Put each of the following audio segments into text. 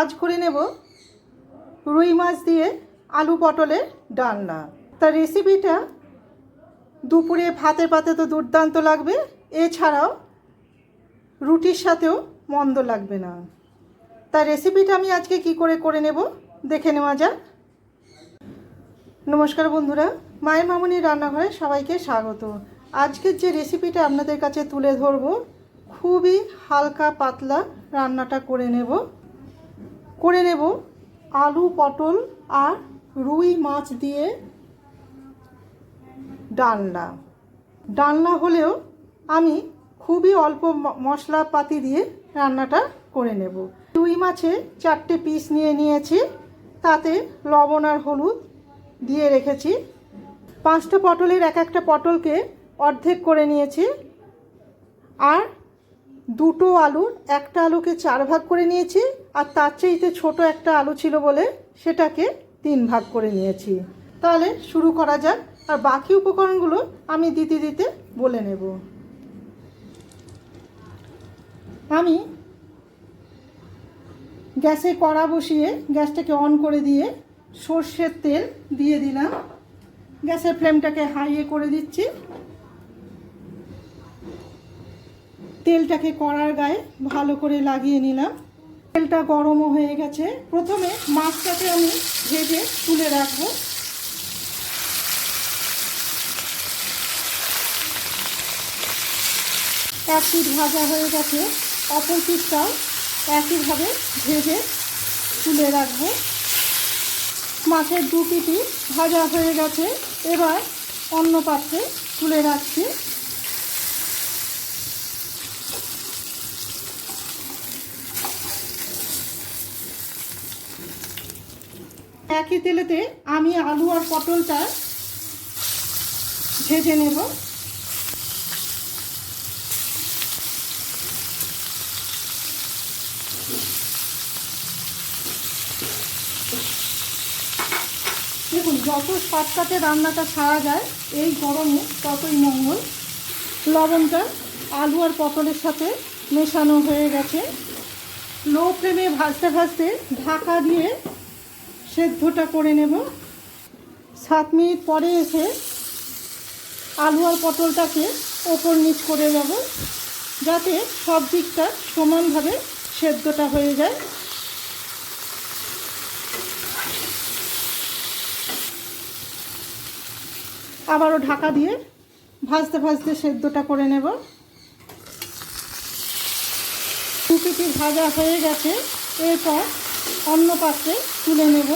আজ করে নেব রুই মাছ দিয়ে আলু পটলের ডালনা। তার রেসিপিটা দুপুরে ভাতের পাতে তো দুর্দান্ত লাগবে, এছাড়াও রুটির সাথেও মন্দ লাগবে না। তার রেসিপিটা আমি আজকে কি করে করে নেব দেখে নেওয়া যাক। নমস্কার বন্ধুরা, মায়ের মামুনি রান্নাঘরে সবাইকে স্বাগত। আজকের যে রেসিপিটা আপনাদের কাছে তুলে ধরব, খুবই হালকা পাতলা রান্নাটা করে নেব। করে নেব আলু, পটল আর রুই মাছ দিয়ে ডালনা। ডালনা হলেও আমি খুবই অল্প মশলাপাতি দিয়ে রান্নাটা করে নেব। রুই মাছে চারটে পিস নিয়ে নিয়েছি, তাতে লবণ আর হলুদ দিয়ে রেখেছি। পাঁচটা পটলের এক একটা পটলকে অর্ধেক করে নিয়েছি, আর দুটো আলুর একটা আলুকে চার ভাগ করে নিয়েছি, আর তার চাইতে ছোট একটা আলু ছিল বলে সেটাকে তিন ভাগ করে নিয়েছি। তাহলে শুরু করা যাক, আর বাকি উপকরণগুলো আমি দিতে দিতে বলে নেব। আমি গ্যাসে কড়া বসিয়ে গ্যাসটাকে অন করে দিয়ে সর্ষের তেল দিয়ে দিলাম। গ্যাসের ফ্লেমটাকে হাইয়ে করে দিচ্ছি। তেলটাকে কড়ার গায়ে ভালো করে লাগিয়ে নিলাম। তেলটা গরমও হয়ে গেছে। প্রথমে মাছটাকে আমি ভেজে তুলে রাখব। এক পিঠ ভাজা হয়ে গেছে। অপর পিঠটাও একইভাবে ভেজে তুলে রাখব। মাছের দু পিঠই ভাজা হয়ে গেছে। এবার অন্য পাত্রে তুলে রাখছি। একই তেলেতে আমি আলু আর পটলটা ভেজে নেব। দেখুন, যত শর্টকাটে রান্নাটা ছাড়া যায়, এই গরমে ততই মঙ্গল। লবণটা আলু আর পটলের সাথে মেশানো হয়ে গেছে। লো ফ্লেমে ভাজতে ভাজতে ঢাকা দিয়ে সেদ্ধটা করে নেব। সাত মিনিট পরে এসে আলু আর পটলটাকে ওপর নিচ করে যাব যাতে সব দিকটা সমানভাবে সেদ্ধটা হয়ে যায়। আবারও ঢাকা দিয়ে ভাজতে ভাজতে সেদ্ধটা করে নেব। কুপিটি ভাজা হয়ে গেছে, এরপর অন্য পাত্রে তুলে নেব।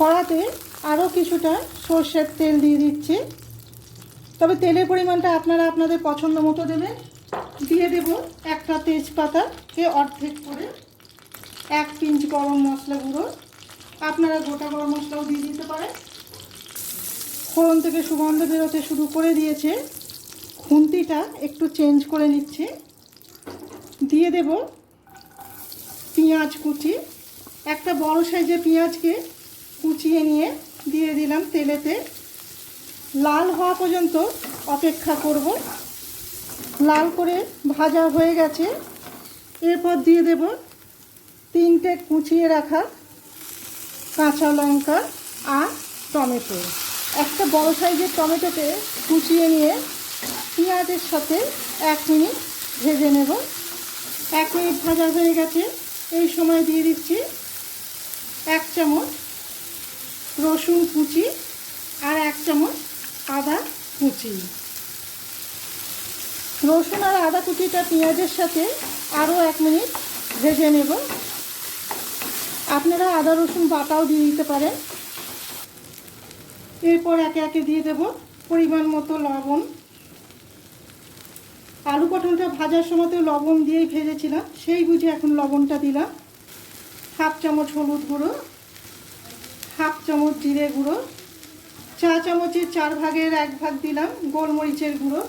কড়াতে আরও কিছুটা সর্ষের তেল দিয়ে দিচ্ছি। তবে তেলের পরিমাণটা আপনারা আপনাদের পছন্দ মতো দেবেন। দিয়ে দেব একটা তেজপাতাকে অর্ধেক করে এক পিঞ্চ গরম মশলা গুঁড়ো। আপনারা গোটা গরম মশলাও দিয়ে দিতে পারেন। ফোড়ন থেকে সুগন্ধ বেরোতে শুরু করে দিয়েছে। খুন্তিটা একটু চেঞ্জ করে নিচ্ছি। দিয়ে দেব পেঁয়াজ কুচি। একটা বড় সাইজের পেঁয়াজকে কুচিয়ে নিয়ে দিয়ে দিলাম তেলেতে। লাল হওয়া পর্যন্ত অপেক্ষা করব। লাল করে ভাজা হয়ে গেছে। এরপর দিয়ে দেব তিনটে কুচিয়ে রাখা কাঁচা লঙ্কা আর টমেটো। একটা বড় সাইজের টমেটোতে কুচিয়ে নিয়ে পেঁয়াজের সাথে এক মিনিট ভেজে নেব। এক মিনিট ভাজা হয়ে গেছে। এই সময় দিয়ে দিচ্ছি এক চামচ রসুন কুচি আর এক চামচ আদা কুচি। রসুন আর আদা কুচিটা পেঁয়াজের সাথে আরও এক মিনিট ভেজে নেব। আপনারা আদা, রসুন বাটাও দিয়ে দিতে পারেন। এরপর একে একে দিয়ে দেব পরিমাণ মতো লবণ। আলু পটলটা ভাজার সময়তেও লবণ দিয়েই ভেজেছিলাম, সেই বুঝে এখন লবণটা দিলাম। হাফ চামচ হলুদ গুঁড়ো, হাফ চামচ জিরে গুঁড়ো, চা চামচের চার ভাগের এক ভাগ দিলাম গোলমরিচের গুঁড়ো,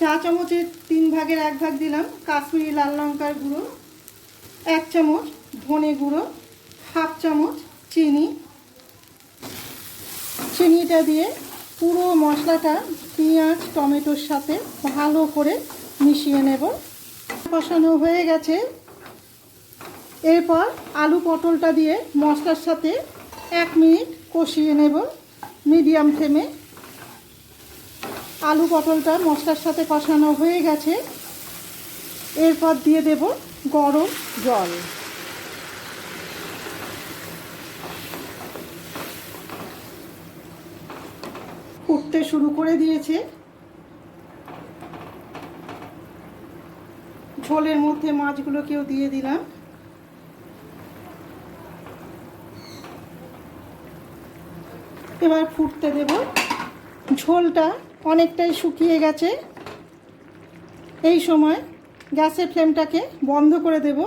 চা চামচের তিন ভাগের এক ভাগ দিলাম কাশ্মীরি লাল লঙ্কার গুঁড়ো, এক চামচ ধনে গুঁড়ো, হাফ চামচ চিনি। চিনিটা দিয়ে পুরো মশলাটা পেঁয়াজ, টমেটোর সাথে ভালো করে মিশিয়ে নেব। কষানো হয়ে গেছে। এরপর আলু পটলটা দিয়ে মশলার সাথে এক মিনিট কষিয়ে নেব মিডিয়াম ফ্লেমে। আলু পটলটা মশলার সাথে কষানো হয়ে গেছে। এরপর দিয়ে দেব গরম জল। ফুটতে শুরু করে দিয়েছে। ঝোলের মধ্যে মাছগুলোকেও দিয়ে দিলাম। এবার ফুটতে দেব। ঝোলটা অনেকটাই শুকিয়ে গেছে। এই সময় গ্যাসের ফ্লেমটাকে বন্ধ করে দেব।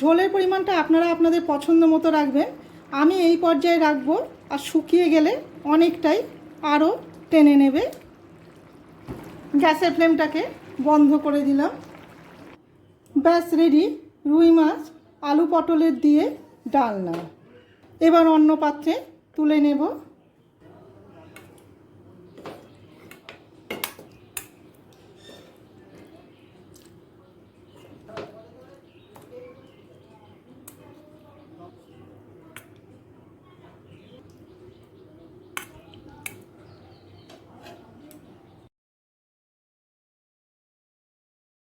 ঝোলের পরিমাণটা আপনারা আপনাদের পছন্দ মতো রাখবেন। আমি এই পর্যায়ে রাখব আর শুকিয়ে গেলে অনেকটাই আরও টেনে নেবে। গ্যাসের ফ্লেমটাকে বন্ধ করে দিলাম। ব্যাস রেডি রুই মাছ, আলু পটলের দিয়ে ডালনা। এবার অন্য পাত্রে তুলে নেব।